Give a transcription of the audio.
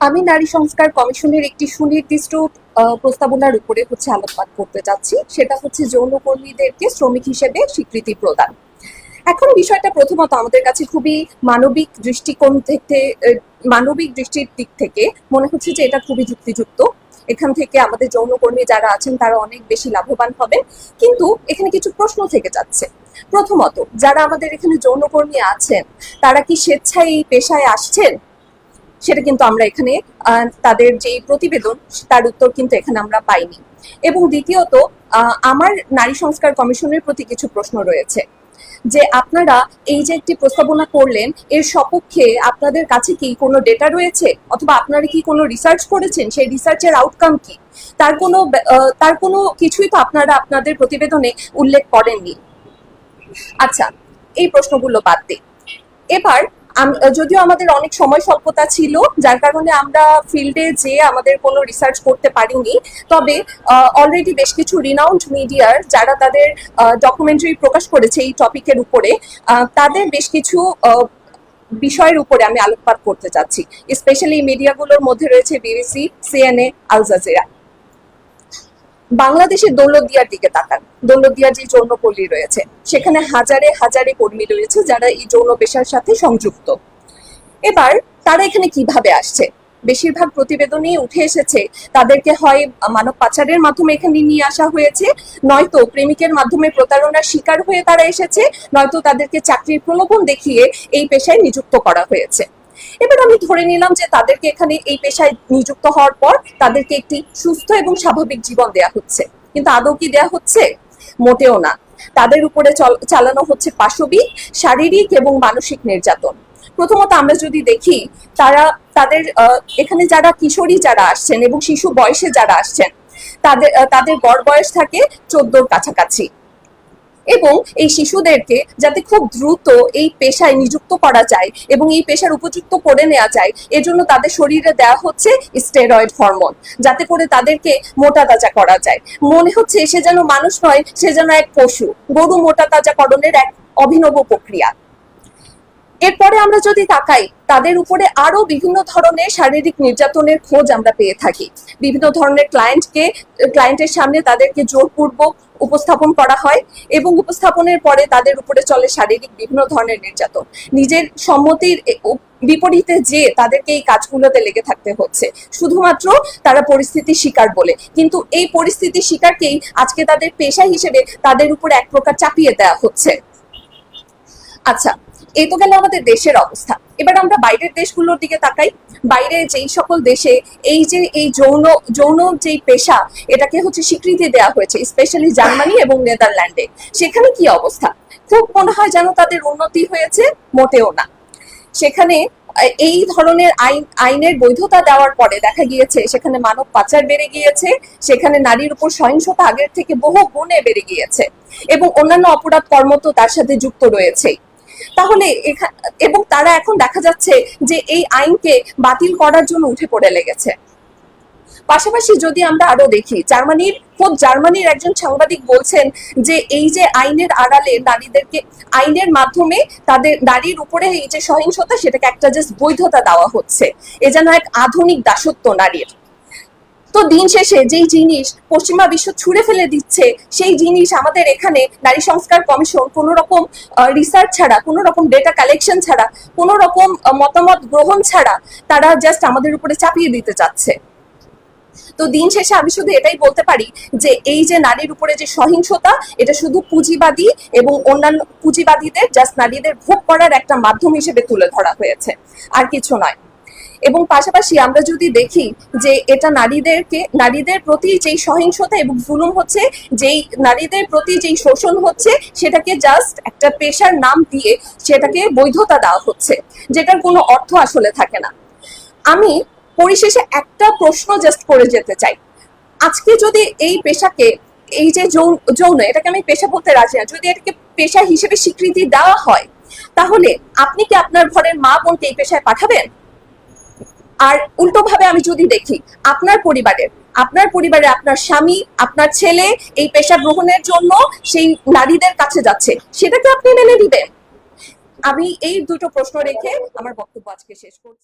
আমি নারী সংস্কার কমিশনের একটি সুনির্দিষ্ট প্রস্তাবনার উপরে হচ্ছে আলোকপাত করতে যাচ্ছি সেটা হচ্ছে যৌনকর্মীদেরকে শ্রমিক হিসেবে স্বীকৃতি প্রদান। এখন বিষয়টা প্রথমত আমাদের কাছে খুবই মানবিক দৃষ্টিকোণ থেকে মানবিক দৃষ্টির দিক থেকে মনে হচ্ছে যে এটা খুবই যুক্তিযুক্ত। এখান থেকে আমাদের যৌনকর্মী যারা আছেন তারা অনেক বেশি লাভবান হবেন। কিন্তু এখানে কিছু প্রশ্ন থেকে যাচ্ছে। প্রথমত, যারা আমাদের এখানে যৌনকর্মী আছেন, তারা কি স্বেচ্ছায় এই পেশায় আসছেন? সেটা কিন্তু আমরা এখানে তাদের যে প্রতিবেদন, তার উত্তর কিন্তু এখানে আমরা পাইনি। এবং দ্বিতীয়ত আমার নারী সংস্কার কমিশনের প্রতি কিছু প্রশ্ন রয়েছে। যে আপনারা এই যে একটি প্রস্তাবনা করলেন, এর সপক্ষে আপনাদের কাছে কি কোনো ডেটা রয়েছে? অথবা আপনারা কি কোনো রিসার্চ করেছেন? সেই রিসার্চের আউটকাম কি? তার কোনো তার কোনো কিছুই তো আপনারা আপনাদের প্রতিবেদনে উল্লেখ করেননি। আচ্ছা এই প্রশ্নগুলো বাদ দিই। এবার যদিও আমাদের অনেক সময় স্বল্পতা ছিল, যার কারণে আমরা ফিল্ডে যে আমাদের কোনো রিসার্চ করতে পারিনি। তবে অলরেডি বেশ কিছু রিনাউন্ড মিডিয়ার যারা তাদের ডকুমেন্টারি প্রকাশ করেছে এই টপিকের উপরে তাদের বেশ কিছু বিষয়ের উপরে আমি আলোকপাত করতে চাচ্ছি। স্পেশালি মিডিয়াগুলোর মধ্যে রয়েছে বিবিসি সিএনএ আল জাজিরা বাংলাদেশের দৌলতদিয়ার দিকে তাকান। দৌলতদিয়ার যে যৌনপল্লী রয়েছে, সেখানে হাজারে হাজারে কর্মী রয়েছে যারা এই যৌন পেশার সাথে সংযুক্ত। এবার তারা এখানে কীভাবে আসছে? বেশিরভাগ প্রতিবেদনেই উঠে এসেছে, তাদেরকে হয় মানব পাচারের মাধ্যমে এখানে নিয়ে আসা হয়েছে, নয়তো প্রেমিকের মাধ্যমে প্রতারণার শিকার হয়ে তারা এসেছে, নয়তো তাদেরকে চাকরির প্রলোভন দেখিয়ে এই পেশায় নিযুক্ত করা হয়েছে। এবার আমি ধরে নিলাম যে তাদেরকে এখানে এই পেশায় নিযুক্ত হওয়ার পর তাদেরকে একটি সুস্থ এবং স্বাভাবিক জীবন দেয়া হচ্ছে। কিন্তু আদৌ কি দেয়া হচ্ছে? মোটেও না। তাদের উপরে চল- চালানো হচ্ছে পাশবিক, শারীরিক এবং মানসিক নির্যাতন। প্রথমত আমরা যদি দেখি, তারা, তাদের এখানে যারা কিশোরী যারা আসছেন এবং শিশু বয়সে যারা আসছেন, তাদের তাদের গড় বয়স থাকে চোদ্দোর কাছাকাছি। এবং এই শিশুদেরকে যাতে খুব দ্রুত এই পেশায় নিযুক্ত করা যায় এবং এই পেশার উপযুক্ত করে নেওয়া যায়, এজন্য তাদের শরীরে দেওয়া হচ্ছে স্টেরয়েড হরমোন, যাতে করে তাদেরকে মোটা তাজা করা যায়। মনে হচ্ছে সে যেন মানুষ নয়, সে যেন এক পশু। গরু মোটা তাজাকরণের এক অভিনব প্রক্রিয়া। এরপরে আমরা যদি তাকাই, তাদের উপরে আরও বিভিন্ন ধরনের শারীরিক নির্যাতনের খোঁজ আমরা পেয়ে থাকি। বিভিন্ন ধরনের ক্লায়েন্টকে ক্লায়েন্টের সামনে তাদেরকে জোরপূর্বক উপস্থাপন করা হয় এবং উপস্থাপনের পরে তাদের উপরে চলে শারীরিক বিভিন্ন ধরনের নির্যাতন। নিজের সম্মতির বিপরীতে যে তাদেরকে এই কাজগুলোতে লেগে থাকতে হচ্ছে, শুধুমাত্র তারা পরিস্থিতি শিকার বলে। কিন্তু এই পরিস্থিতি শিকারকেই আজকে তাদের পেশা হিসেবে তাদের উপর এক প্রকার চাপিয়ে দেওয়া হচ্ছে। আচ্ছা এই তো গেল আমাদের দেশের অবস্থা। এবার আমরা বাইরের দেশগুলোর দিকে তাকাই। বাইরে যেই সকল দেশে এই যে এই যৌন যৌন যেই পেশা, এটাকে হচ্ছে স্বীকৃতি দেওয়া হয়েছে স্পেশালি জার্মানি এবং নেদারল্যান্ডে। সেখানে কি অবস্থা? খুব মনে হয় যেন তাদের উন্নতি হয়েছে, মোটেও না। সেখানে এই ধরনের আইন, আইনের বৈধতা দেওয়ার পরে দেখা গিয়েছে, সেখানে মানব পাচার বেড়ে গিয়েছে, সেখানে নারীর উপর সহিংসতা আগের থেকে বহু গুণে বেড়ে গিয়েছে। এবং অন্যান্য অপরাধ কর্ম তো তার সাথে যুক্ত রয়েছেই। তাহলে এবং তারা এখন দেখা যাচ্ছে যে এই আইনকে বাতিল করার জন্য উঠে পড়ে লেগেছে। পাশাপাশি যদি আমরা আরও দেখি, জার্মানির, খোদ জার্মানির একজন সাংবাদিক বলছেন যে এই যে আইনের আড়ালে নারীদেরকে, আইনের মাধ্যমে তাদের নারীর উপরে এই যে সহিংসতা, সেটাকে একটা জাস্ট বৈধতা দেওয়া হচ্ছে। এ যেন এক আধুনিক দাসত্ব নারীর। তো দিন শেষে যেই জিনিস পশ্চিমা বিশ্ব ছুঁড়ে ফেলে দিচ্ছে, সেই জিনিস আমাদের এখানে নারী সংস্কার কমিশন কোনো রকম রিসার্চ ছাড়া, কোনো রকম ডেটা কালেকশন ছাড়া, কোনো রকম মতামত গ্রহণ ছাড়া তারা জাস্ট আমাদের উপরে চাপিয়ে দিতে চাচ্ছে। তো দিন শেষে আমি শুধু এটাই বলতে পারি যে এই যে নারীর উপরে যে সহিংসতা, এটা শুধু পুঁজিবাদী এবং অন্যান্য পুঁজিবাদীদের জাস্ট নারীদের ভোগ করার একটা মাধ্যম হিসেবে তুলে ধরা হয়েছে। আর কিছু নয়। এবং পাশাপাশি আমরা যদি দেখি যে এটা নারীদেরকে, নারীদের প্রতি যেই সহিংসতা এবং জুলুম হচ্ছে, যেই নারীদের প্রতি যেই শোষণ হচ্ছে, সেটাকে জাস্ট একটা পেশার নাম দিয়ে সেটাকে বৈধতা দেওয়া হচ্ছে, যেটার কোনো অর্থ আসলে থাকে না। আমি পরিশেষে একটা প্রশ্ন জাস্ট করে যেতে চাই। আজকে যদি এই পেশাকে, এই যে যৌন, এটাকে আমি পেশা বলতে রাজি না, যদি এটাকে পেশা হিসেবে স্বীকৃতি দেওয়া হয়, তাহলে আপনি কি আপনার ঘরের মা বোনকে এই পেশায় পাঠাবেন? আর উল্টোভাবে আমি যদি দেখি, আপনার পরিবারের আপনার পরিবারে আপনার স্বামী, আপনার ছেলে এই পেশা গ্রহণের জন্য সেই নারীদের কাছে যাচ্ছে সেটাকে আপনি মেনে দিবেন আমি এই দুটো প্রশ্ন রেখে আমার বক্তব্য আজকে শেষ করছি।